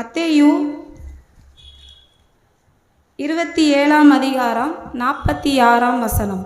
மத்தேயு இருபத்தி ஏழாம் அதிகாரம் நாற்பத்தி ஆறாம் வசனம்.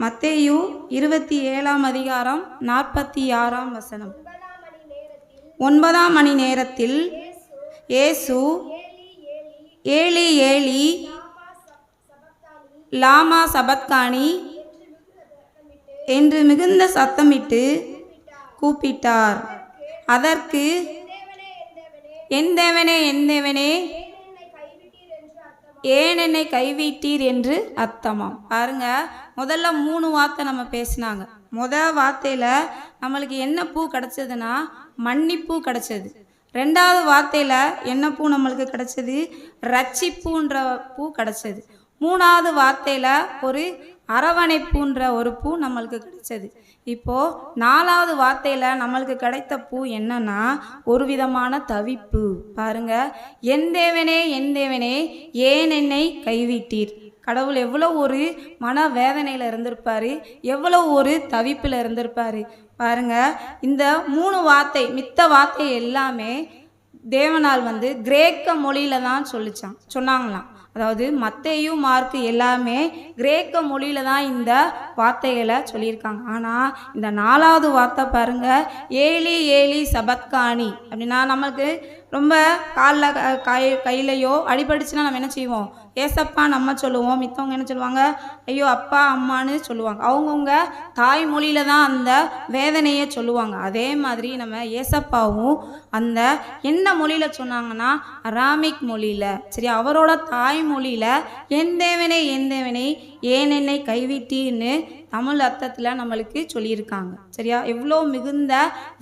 மத்தேயு இருபத்தி ஏழாம் அதிகாரம் நாற்பத்தி ஆறாம் வசனம். ஒன்பதாம் மணி நேரத்தில் இயேசு ஏலி ஏலி லாமா சபத்கானி என்று மிகுந்த சத்தமிட்டு கூப்பிட்டார். அதற்கு என் தேவனே என் தேவனே. ஏன் என்னை கைவிட்டீர் என்று அர்த்தமாம். பாருங்க முதல்ல மூணு வார்த்தை நம்ம பேசினாங்க. முத வார்த்தையில் நம்மளுக்கு என்ன பூ கிடச்சதுன்னா மன்னிப்பூ கிடச்சது. ரெண்டாவது வார்த்தையில் என்ன பூ நம்மளுக்கு கிடச்சது? ரட்சிப்பூன்ற பூ கிடச்சது. மூணாவது வார்த்தையில் ஒரு அரவணைப்பூன்ற ஒரு பூ நம்மளுக்கு கிடச்சது. இப்போது நாலாவது வார்த்தையில் நம்மளுக்கு கிடைத்த பூ என்னன்னா ஒரு விதமான தவிப்பு. பாருங்க. என் தேவனே என் தேவனே ஏன் என்னை கைவிட்டீர்? கடவுள் எவ்வளோ ஒரு மன வேதனையில் இருந்திருப்பார். எவ்வளோ ஒரு தவிப்பில் இருந்திருப்பார். பாருங்க. இந்த மூணு வார்த்தை மித்த வார்த்தை எல்லாமே தேவனால் வந்து கிரேக்க மொழியில தான் சொல்லிச்சான். சொன்னாங்களாம். அதாவது மத்தேயு மார்க்கு எல்லாமே கிரேக்க மொழியில தான் இந்த வார்த்தைகளை சொல்லியிருக்காங்க. ஆனால் இந்த நாலாவது வார்த்தை பாருங்க ஏலி ஏலி சபத்கானி அப்படின்னா நம்மளுக்கு ரொம்ப காலில் கை கையிலையோ அடிபட்டுச்சுன்னா நம்ம என்ன செய்வோம்? ஏசப்பா நம்ம சொல்லுவோம். மித்தவங்க என்ன சொல்லுவாங்க? ஐயோ அப்பா அம்மான்னு சொல்லுவாங்க. அவங்கவுங்க தாய்மொழியில் தான் அந்த வேதனையை சொல்லுவாங்க. அதே மாதிரி நம்ம ஏசப்பாவும் அந்த என்ன மொழியில் சொன்னாங்கன்னா அராமிக் மொழியில். சரி அவரோட தாய்மொழியில் என் தேவனே என் கைவிட்டின்னு ஏன் என்னை தமிழ் அர்த்தத்தில் நம்மளுக்கு சொல்லியிருக்காங்க. சரியா? எவ்வளோ மிகுந்த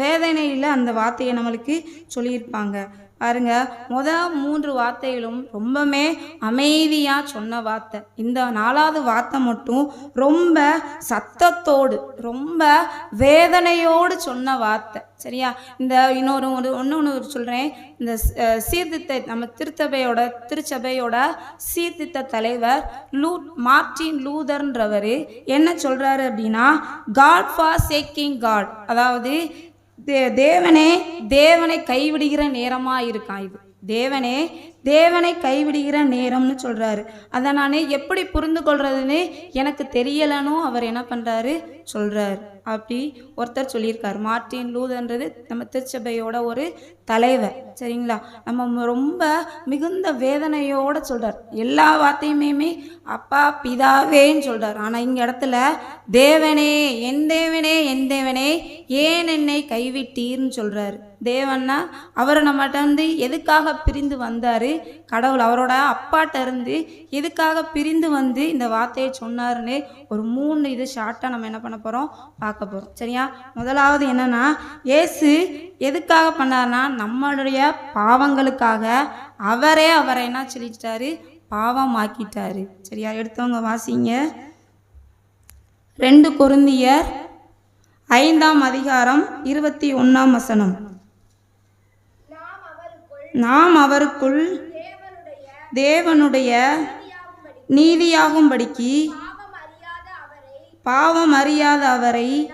வேதனையில் அந்த வார்த்தையை நம்மளுக்கு சொல்லியிருப்பாங்க. பாருங்க முத மூன்று வார்த்தைகளும் ரொம்பவுமே அமைதியாக சொன்ன வார்த்தை. இந்த நாலாவது வார்த்தை மட்டும் ரொம்ப சத்தத்தோடு ரொம்ப வேதனையோடு சொன்ன வார்த்தை. சரியா? இந்த இன்னொரு ஒரு ஒன்று ஒன்று சொல்கிறேன் இந்த சீர்திருத்த நம்ம திருச்சபையோட திருச்சபையோட சீர்திருத்த தலைவர் லூ மார்டின் லூதர்ன்றவர் என்ன சொல்கிறாரு அப்படின்னா காட் ஃபார் சேக்கிங் காட் அதாவது தே தேவனே தேவனை கைவிடுகிற நேரமாக இருக்கான் இது? தேவனே தேவனை கைவிடுகிற நேரம்னு சொல்கிறாரு அதை நான் எப்படி புரிந்து கொள்றதுன்னு எனக்கு தெரியலன்னு அவர் என்ன பண்ணுறாரு சொல்கிறாரு அப்படி ஒருத்தர் சொல்லியிருக்கார். மார்ட்டின் லூதன்றது நம்ம திருச்சபையோட ஒரு தலைவர். சரிங்களா? நம்ம ரொம்ப மிகுந்த வேதனையோட சொல்கிறார் எல்லா வார்த்தையுமே அப்பா பிதாவேன்னு சொல்கிறார் ஆனால் இங்க இடத்துல தேவனே என் தேவனே என் தேவனே ஏன் என்னை கைவிட்டீர்னு சொல்கிறாரு தேவன்னா அவர் நம்மகிட்ட இருந்து எதுக்காக பிரிந்து வந்தார்? கடவுள் அவரோட அப்பாட்ட இருந்து எதுக்காக பிரிந்து வந்து இந்த வார்த்தையை சொன்னாருன்னு ஒரு மூணு இது ஷார்ட்டாக நம்ம என்ன பண்ண போகிறோம் பார்க்க போகிறோம் சரியா? முதலாவது என்னென்னா ஏசு எதுக்காக பண்ணார்னா நம்மளுடைய பாவங்களுக்காக அவரே அவரை என்ன சொல்லிட்டாரு? பாவமாக்கிட்டாரு. சரியா? எடுத்தவங்க வாசிங்க. ரெண்டு கொருந்தியர் ஐந்தாம் அதிகாரம் இருபத்தி ஒன்றாம் வசனம். நாம் அவருக்குள் தேவனுடைய நீதியாகும்படிக்கு பாவம் அறியாத அவரை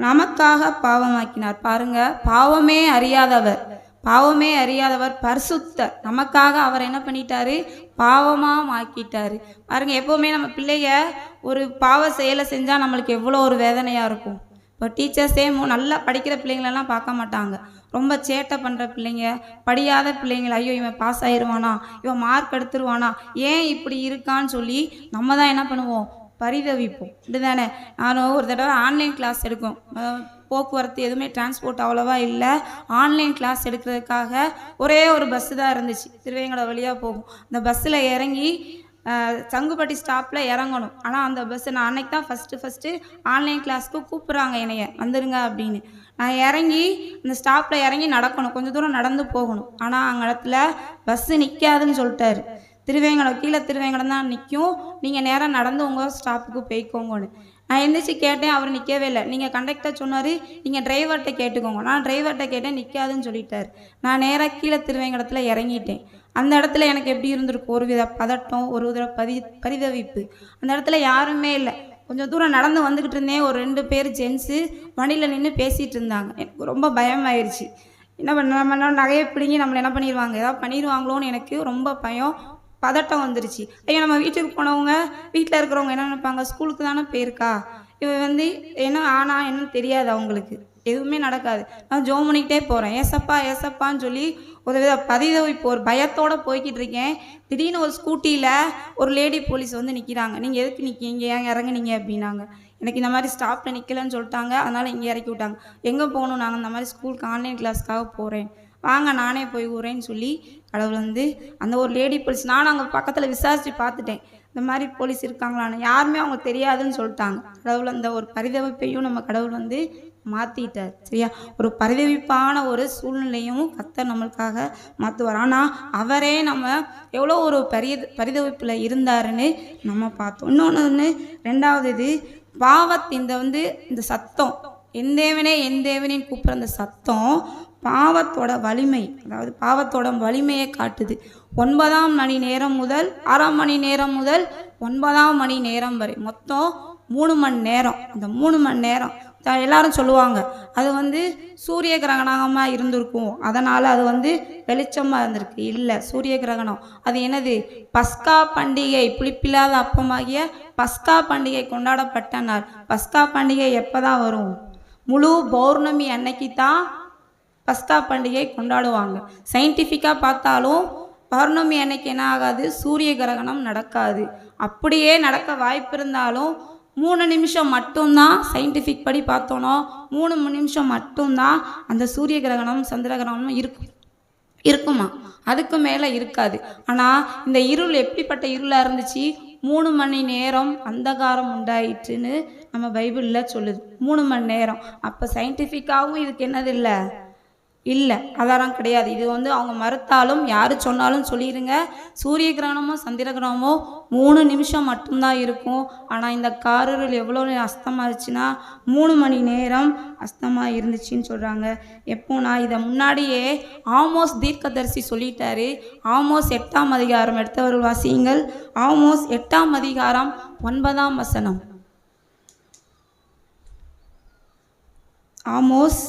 நமக்காக பாவமாக்கினார். பாருங்க பாவமே அறியாதவர். பாவமே அறியாதவர் பரிசுத்தர் நமக்காக அவர் என்ன பண்ணிட்டாரு? பாவமாக ஆக்கிட்டாரு. பாருங்க எப்போவுமே நம்ம பிள்ளைங்க ஒரு பாவ செயலை செஞ்சால் நம்மளுக்கு எவ்வளோ ஒரு வேதனையாக இருக்கும். இப்போ டீச்சர்ஸே நல்லா படிக்கிற பிள்ளைங்களெல்லாம் பார்க்க மாட்டாங்க. ரொம்ப சேட்டை பண்ணுற பிள்ளைங்க படியாத பிள்ளைங்கள ஐயோ இவன் பாஸ் ஆயிடுவானா இவன் மார்க் எடுத்துருவானா? ஏன் இப்படி இருக்கான்னு சொல்லி நம்ம தான் என்ன பண்ணுவோம்? பரிதவிப்போம். இப்படிதானே நானும் ஒரு தடவை ஆன்லைன் கிளாஸ் எடுக்கும். போக்குவரத்து எதுவுமே டிரான்ஸ்போர்ட் அவ்வளோவா இல்லை. ஆன்லைன் கிளாஸ் எடுக்கிறதுக்காக ஒரே ஒரு பஸ்ஸு தான் இருந்துச்சு. திருவேங்கட வழியாக போகும். அந்த பஸ்ஸில் இறங்கி சங்குப்பட்டி ஸ்டாப்பில் இறங்கணும். ஆனால் அந்த பஸ்ஸு நான் அன்னைக்கு தான் ஃபஸ்ட்டு ஃபஸ்ட்டு ஆன்லைன் கிளாஸ்க்கு கூப்பிட்றாங்க என்னைய. வந்துடுங்க அப்படின்னு. இறங்கி அந்த ஸ்டாப்பில் இறங்கி நடக்கணும். கொஞ்சம் தூரம் நடந்து போகணும். ஆனால் அங்கே இடத்துல பஸ்ஸு நிற்காதுன்னு சொல்லிட்டாரு. திருவேங்கடம் கீழே திருவேங்கடம் தான் நிற்கும் நீங்கள் நேராக நடந்து உங்கள் ஸ்டாப்புக்கு போய்க்கோங்கன்னு. நான் எந்திரிச்சு கேட்டேன் அவர் நிற்கவே இல்லை. நீங்கள் கண்டக்டர் சொன்னார் நீங்கள் டிரைவர்கிட்ட கேட்டுக்கோங்க. நான் டிரைவர்கிட்ட கேட்டேன் நிற்காதுன்னு சொல்லிட்டார். நான் நேராக கீழே திருவேங்கடத்தில் இறங்கிட்டேன். அந்த இடத்துல எனக்கு எப்படி இருந்திருக்கும்? ஒரு வித பதட்டம் ஒரு வித பரி பரிதவிப்பு. அந்த இடத்துல யாருமே இல்லை. கொஞ்சம் தூரம் நடந்து வந்துக்கிட்டு இருந்தேன். ஒரு ரெண்டு பேர் ஜென்ஸு வண்டியில் நின்று பேசிகிட்டு இருந்தாங்க. எனக்கு ரொம்ப பயமாயிருச்சு. என்ன பண்ண நம்ம நகையை பிடுங்கி நம்மளை என்ன பண்ணிடுவாங்க ஏதாவது பண்ணிடுவாங்களோன்னு எனக்கு ரொம்ப பயம் பதட்டம் வந்துருச்சு. ஐயோ நம்ம வீட்டுக்கு போனவங்க வீட்டில் இருக்கிறவங்க என்ன நினைப்பாங்க? ஸ்கூலுக்கு தானே போயிருக்கா? இவ வந்து என்ன ஆனா என்னன்னு தெரியாது அவங்களுக்கு. எதுவுமே நடக்காது. நான் ஜோம் பண்ணிக்கிட்டே போகிறேன் ஏசப்பா ஏசப்பான்னு சொல்லி ஒரு வித பதிதவிப்பு ஒரு பயத்தோடு போய்கிட்டு இருக்கேன். திடீர்னு ஒரு ஸ்கூட்டியில் ஒரு லேடி போலீஸ் வந்து நிற்கிறாங்க நீங்கள் எதுக்கு நிற்கீங்க ஏன் இறங்குனீங்க? அப்படின்னாங்க. எனக்கு இந்த மாதிரி ஸ்டாப்பில் நிற்கலன்னு சொல்லிட்டாங்க. அதனால் இங்கே இறக்கி விட்டாங்க. எங்கே போகணும்? நாங்கள் இந்த மாதிரி ஸ்கூலுக்கு ஆன்லைன் கிளாஸ்க்காக போகிறேன் வாங்க நானே போய் ஊரேன்னு சொல்லி கடவுள் வந்து அந்த ஒரு லேடி போலீஸ் நானும் அங்கே பக்கத்தில் விசாரித்து பார்த்துட்டேன். இந்த மாதிரி போலீஸ் இருக்காங்களான்னு. யாருமே அவங்க தெரியாதுன்னு சொல்லிட்டாங்க. கடவுள் அந்த ஒரு பரிதவிப்பையும் நம்ம கடவுள் வந்து மாற்றிட்டார் சரியா? ஒரு பரிதவிப்பான ஒரு சூழ்நிலையும் கத்தர் நம்மளுக்காக மாற்றுவார் ஆனால் அவரே நம்ம எவ்வளோ ஒரு பரிய பரிதவிப்பில் இருந்தாருன்னு நம்ம பார்த்தோம். இன்னொன்று ஒன்று ரெண்டாவது இது பாவத் இந்த வந்து இந்த சத்தம் எந்தேவனே எந்தேவனேன்னு கூப்பிட்ற அந்த சத்தம் பாவத்தோட வலிமை அதாவது பாவத்தோட வலிமையை காட்டுது. ஒன்பதாம் மணி நேரம் முதல் ஆறாம் மணி நேரம் முதல் ஒன்பதாம் மணி நேரம் வரை. மொத்தம் மூணு மணி நேரம். அந்த மூணு மணி நேரம் த- எல்லாரும் சொல்லுவாங்க. அது வந்து சூரிய கிரகணமாக இருந்திருக்கும். அதனால் அது வந்து வெளிச்சமாக இருந்திருக்கு. இல்லை சூரிய கிரகணம் அது என்னது? பஸ்கா பண்டிகை புளிப்பில்லாத அப்பமாகிய பஸ்கா பண்டிகை கொண்டாடப்பட்ட நாள் பஸ்கா பண்டிகை எப்போ தான் வரும்? முழு பௌர்ணமி அன்னைக்கு தான் பஸ்கா பண்டிகை கொண்டாடுவாங்க. சயின்டிஃபிக்காக பார்த்தாலும் பௌர்ணமி அன்னைக்கு என்ன ஆகாது? சூரிய கிரகணம் நடக்காது. அப்படியே நடக்க வாய்ப்பு இருந்தாலும் மூணு நிமிஷம் மட்டும்தான் சயின்டிஃபிக் படி பார்த்தோன்னா மூணு நிமிஷம் மட்டும்தான் அந்த சூரிய கிரகணம் சந்திர கிரகணம் இருக்கும். இருக்குமா? அதுக்கு மேலே இருக்காது. ஆனால் இந்த இருள் எப்படிப்பட்ட இருளாக இருந்துச்சு? மூணு மணி நேரம் அந்தகாரம் உண்டாயிற்றுன்னு நம்ம பைபிளில் சொல்லுது. மூணு மணி நேரம். அப்போ சயின்டிஃபிக்காகவும் இதுக்கு என்னது இல்லை? இல்லை ஆதாரம் கிடையாது. இது வந்து அவங்க மறுத்தாலும் யார் சொன்னாலும் சொல்லிடுங்க சூரிய கிரகணமோ சந்திர கிரகணமோ மூணு நிமிஷம் மட்டும்தான் இருக்கும். ஆனால் இந்த காரர்கள் எவ்வளோ நேரம் மூணு மணி நேரம் அஸ்தமாக இருந்துச்சுன்னு சொல்கிறாங்க எப்போனா இதை முன்னாடியே ஆமோஸ் தீர்க்கதரிசி சொல்லிட்டாரு. ஆமோஸ் எட்டாம் அதிகாரம் எடுத்தவர்கள் வாசியுங்கள். ஆமோஸ் எட்டாம் அதிகாரம் ஒன்பதாம் வசனம். ஆமோஸ்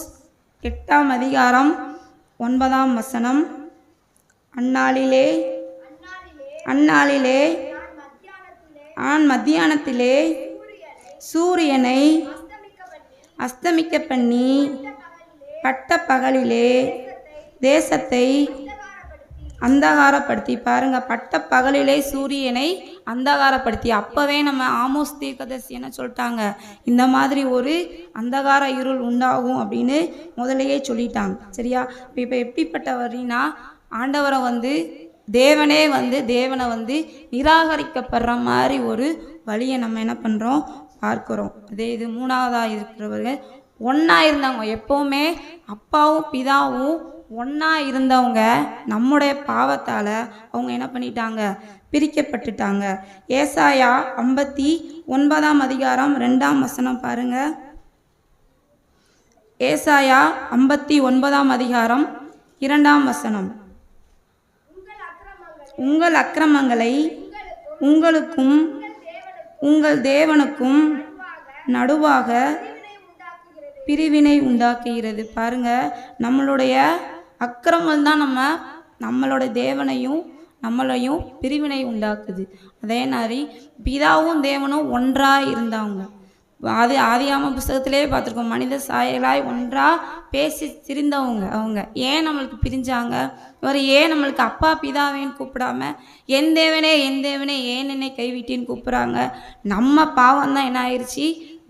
எட்டாம் அதிகாரம் ஒன்பதாம் வசனம். அந்நாளிலே அந்நாளிலே ஆண் மத்தியானத்திலே சூரியனை அஸ்தமிக்க பண்ணி பட்ட பகலிலே தேசத்தை அந்தகாரப்படுத்தி பாருங்க. பட்ட பகலிலே சூரியனை அந்தகாரப்படுத்தி அப்பவே நம்ம ஆமோஸ் தீர்க்கதர்சி என்ன சொல்லிட்டாங்க? இந்த மாதிரி ஒரு அந்தகார இருள் உண்டாகும் அப்படின்னு முதலையே சொல்லிட்டாங்க. சரியா? இப்போ இப்போ எப்படிப்பட்டவரினா ஆண்டவரை வந்து தேவனே வந்து தேவனை வந்து நிராகரிக்கப்படுற மாதிரி ஒரு வழியை நம்ம என்ன பண்ணுறோம் பார்க்குறோம். அதே இது மூணாவதாக இருக்கிறவர்கள் ஒன்றா இருந்தவங்க எப்போவுமே அப்பாவும் பிதாவும் ஒன்றா இருந்தவங்க நம்முடைய பாவத்தால் அவங்க என்ன பண்ணிட்டாங்க? பிரிக்கப்பட்டுட்டாங்க. ஏசாயா ஐம்பத்தி ஒன்பதாம் அதிகாரம் ரெண்டாம் வசனம் பாருங்க. ஏசாயா ஐம்பத்தி ஒன்பதாம் அதிகாரம் இரண்டாம் வசனம். உங்கள் அக்கிரமங்களை உங்களுக்கும் உங்கள் தேவனுக்கும் நடுவாக பிரிவினை உண்டாக்குகிறது. பாருங்க நம்மளுடைய அக்கிரமம் தான் நம்ம நம்மளோட தேவனையும் நம்மளையும் பிரிவினை உண்டாக்குது. அதே மாதிரி பிதாவும் தேவனும் ஒன்றாக இருந்தாங்க. ஆதி ஆதியாம புஸ்தகத்திலே பார்த்துருக்கோம். மனித சாயலாய் ஒன்றாக பேசி திரிந்தவங்க அவங்க. ஏன் நம்மளுக்கு பிரிஞ்சாங்க? இவர் ஏன் நம்மளுக்கு அப்பா பிதாவேன்னு கூப்பிடாம என் தேவனே என் தேவனே ஏன் என்னை கைவிட்டின்னு கூப்பிட்றாங்க? நம்ம பாவம் தான் என்ன ஆயிடுச்சு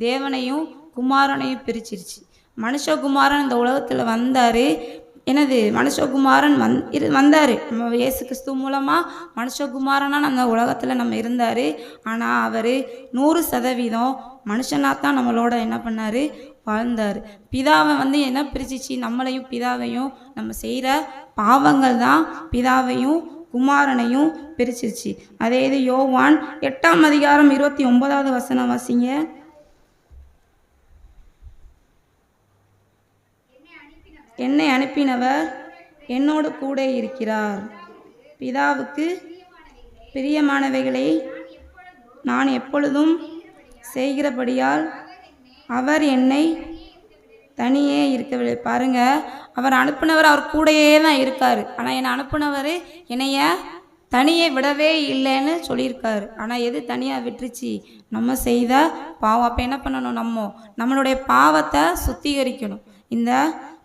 தேவனையும் குமாரனையும் பிரிச்சிருச்சு. மனுஷகுமாரன் இந்த உலகத்தில் வந்தார். எனது மனுஷகுமாரன் வந் இரு வந்தார். நம்ம இயேசு கிறிஸ்து மூலமாக மனுஷகுமாரனாக அந்த உலகத்தில் நம்ம இருந்தார். ஆனால் அவர் நூறு சதவீதம் மனுஷனாக தான் நம்மளோட என்ன பண்ணார்? வாழ்ந்தார். பிதாவை வந்து என்ன பிரிச்சிச்சு? நம்மளையும் பிதாவையும் நம்ம செய்கிற பாவங்கள் தான் பிதாவையும் குமாரனையும் பிரிச்சிருச்சு அதே இது யோவான் எட்டாம் அதிகாரம் இருபத்தி ஒன்பதாவது வசனம் வாசிங்க. என்னை அனுப்பினவர் என்னோடு கூட இருக்கிறார். பிதாவுக்கு பிரியமானவைகளை நான் எப்பொழுதும் செய்கிறபடியால் அவர் என்னை தனியே இருக்கவில்லை. பாருங்க அவர் அனுப்புனவர் அவர் கூடயே தான் இருக்கார். ஆனால் என்னை அனுப்புனவர் என்னைய தனியே விடவே இல்லைன்னு சொல்லியிருக்காரு. ஆனால் எது தனியாக விட்டுருச்சு? நம்ம செய்த பாவம். அப்போ என்ன பண்ணணும் நம்ம? நம்மளுடைய பாவத்தை சுத்திகரிக்கணும். இந்த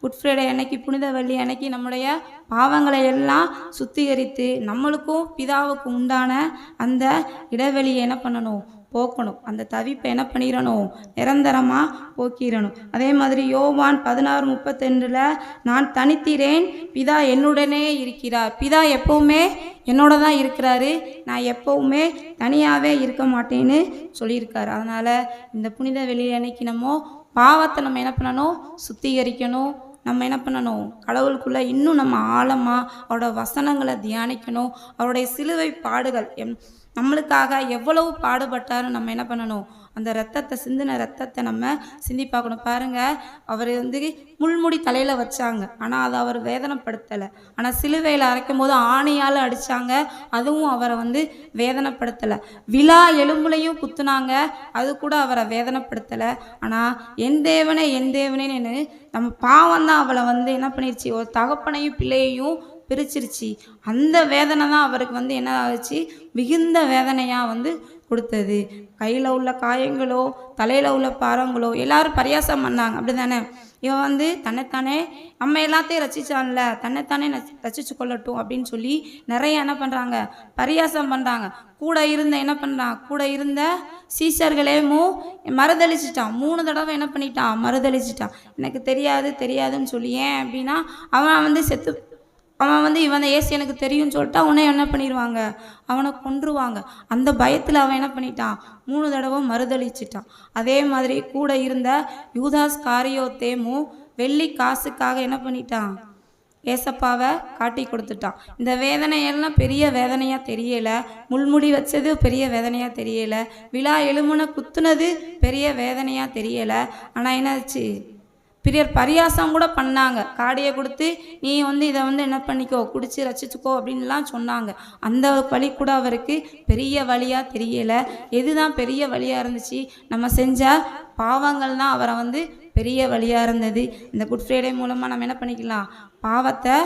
குட் ஃப்ரைடே அன்னைக்கு புனித வெள்ளி அன்னைக்கு நம்முடைய பாவங்களை எல்லாம் சுத்திகரித்து நம்மளுக்கும் பிதாவுக்கு உண்டான அந்த இடைவெளியை என்ன பண்ணணும்? போக்கணும். அந்த தவிப்பை என்ன பண்ணிடணும் நிரந்தரமாக போக்கிடணும் அதே மாதிரி யோவான் பதினாறு முப்பத்தெண்டில் நான் தனித்திரேன் பிதா என்னுடனே இருக்கிறார். பிதா எப்பவுமே என்னோட தான் இருக்கிறாரு. நான் எப்பவுமே தனியாகவே இருக்க மாட்டேன்னு சொல்லியிருக்காரு. அதனால் இந்த புனித வெளியில் அன்னைக்கு நம்ம பாவத்தை நம்ம என்ன பண்ணணும்? சுத்திகரிக்கணும். நம்ம என்ன பண்ணணும்? கடவுளுக்குள்ளே இன்னும் நம்ம ஆழமாக அவரோட வசனங்களை தியானிக்கணும். அவருடைய சிலுவை பாடுகள் எம் நம்மளுக்காக எவ்வளவு பாடுபட்டாரும் நம்ம என்ன பண்ணணும்? அந்த ரத்தத்தை சிந்தின ரத்தத்தை நம்ம சிந்தி பார்க்கணும். பாருங்கள் அவர் வந்து முள்முடி தலையில் வச்சாங்க. ஆனால் அதை அவர் வேதனைப்படுத்தலை. ஆனால் சிலுவையில் அரைக்கும் போது ஆணையால் அடித்தாங்க அதுவும் அவரை வந்து வேதனைப்படுத்தலை. விழா எலும்புலையும் குத்துனாங்க. அது கூட அவரை வேதனைப்படுத்தலை. ஆனால் என் தேவனே என் தேவனேன்னு நம்ம பாவம் தான் அவளை வந்து என்ன பண்ணிருச்சு ஒரு தகப்பனையும் பிள்ளையையும் பிரிச்சிருச்சு. அந்த வேதனை தான் அவருக்கு வந்து என்ன ஆகுச்சு மிகுந்த வேதனையாக வந்து கொடுத்தது. கையில் உள்ள காயங்களோ தலையில் உள்ள பாரங்களோ எல்லாரும் பரியாசம் பண்ணாங்க. அப்படி தானே இவன் வந்து தன்னைத்தானே நம்ம எல்லாத்தையும் ரசிச்சான்ல தன்னைத்தானே ரசிச்சு கொள்ளட்டும் அப்படின்னு சொல்லி நிறைய என்ன பண்ணுறாங்க பரியாசம் பண்ணுறாங்க கூட இருந்த என்ன பண்ணுறான் கூட இருந்த சீசர்களேமும் மறுதளிச்சிட்டான் மூணு தடவை என்ன பண்ணிட்டான்? மறுதளிச்சிட்டான் எனக்கு தெரியாது தெரியாதுன்னு சொல்லி ஏன் அப்படின்னா அவன் வந்து செத்து அவன் வந்து இவன் ஏசி எனக்கு தெரியும்னு சொல்லிட்டு அவனை என்ன பண்ணிடுவாங்க அவனை கொன்றுவாங்க. அந்த பயத்தில் அவன் என்ன பண்ணிட்டான்? மூணு தடவை மறுதளிச்சிட்டான் அதே மாதிரி கூட இருந்த யூதாஸ் காரியோ தேமு வெள்ளி காசுக்காக என்ன பண்ணிட்டான்? ஏசப்பாவை காட்டி கொடுத்துட்டான். இந்த வேதனை எல்லாம் பெரிய வேதனையாக தெரியல. முள்முடி வச்சது பெரிய வேதனையாக தெரியல. விழா எலும்புன குத்துனது பெரிய வேதனையாக தெரியலை. ஆனால் என்னாச்சு? பிரியர் பரியாசம் கூட பண்ணாங்க. காடியை கொடுத்து நீ வந்து இதை வந்து என்ன பண்ணிக்கோ குடிச்சு ரசிச்சுக்கோ அப்படின்லாம் சொன்னாங்க. அந்த வழி கூட அவருக்கு பெரிய வழியாக தெரியல. எதுதான் பெரிய வழியாக இருந்துச்சு? நம்ம செஞ்ச பாவங்கள் தான் அவரை வந்து பெரிய வழியாக இருந்தது. இந்த குட் ஃப்ரைடே மூலமாக நம்ம என்ன பண்ணிக்கலாம்? பாவத்தை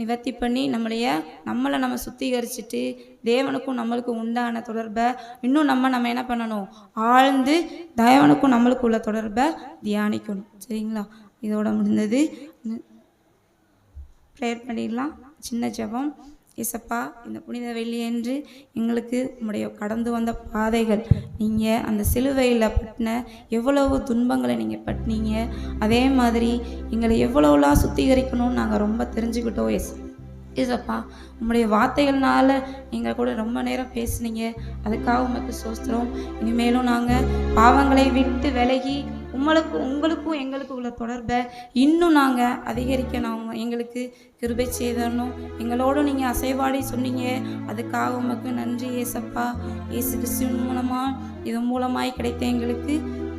நிவர்த்தி பண்ணி நம்மளைய நம்மளை நம்ம சுத்திகரிச்சுட்டு தேவனுக்கும் நம்மளுக்கும் உண்டான தொடர்பை இன்னும் நம்ம நம்ம என்ன பண்ணணும்? ஆழ்ந்து தேவனுக்கும் நம்மளுக்கும் உள்ள தொடர்பை தியானிக்கணும். சரிங்களா? இதோட முடிந்தது. ப்ரேயர் பண்ணிடலாம். சின்ன ஜெபம். இசப்பா இந்த புனித வெள்ளியன்று எங்களுக்கு உங்களுடைய கடந்து வந்த பாதைகள். நீங்கள் அந்த சிலுவையில் பட்டின எவ்வளவு துன்பங்களை நீங்கள் பட்டினீங்க. அதே மாதிரி எங்களை எவ்வளோலாம் சுத்திகரிக்கணும்னு நாங்கள் ரொம்ப தெரிஞ்சுக்கிட்டோம் எஸ் ஏசப்பா உங்களுடைய வார்த்தைகள்னால நீங்கள் கூட ரொம்ப நேரம் பேசுனீங்க. அதுக்காக உமக்கு சோஸ்திரம். இனிமேலும் நாங்கள் பாவங்களை விட்டு விலகி உங்களுக்கு உங்களுக்கும் எங்களுக்கும் உள்ள தொடர்பை இன்னும் நாங்கள் அதிகரிக்க நாங்கள் எங்களுக்கு கிருபை செய்தரணும். எங்களோடு நீங்கள் அசைவாடி சொன்னீங்க. அதுக்காக உமக்கு நன்றி ஏசப்பா. இயேசு கிறிஸ்துவின் மூலமாக இது மூலமாய் கிடைத்த எங்களுக்கு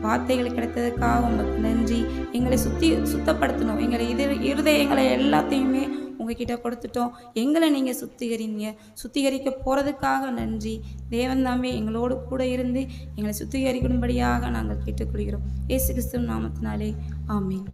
வார்த்தைகள் கிடைத்ததுக்காக உங்களுக்கு நன்றி. எங்களை சுத்தி சுத்தப்படுத்தணும். எங்களை இது இருதயங்களை எல்லாத்தையுமே உங்ககிட்ட கொடுத்துட்டோம். எங்களை நீங்கள் சுத்திகரிங்க. சுத்திகரிக்க போகிறதுக்காக நன்றி. தேவன் தாமே எங்களோடு கூட இருந்து எங்களை சுத்திகரிக்கும்படியாக நாங்கள் கேட்டுக்கொள்கிறோம். ஏசு கிறிஸ்துவ நாமத்தினாலே. ஆமீன்.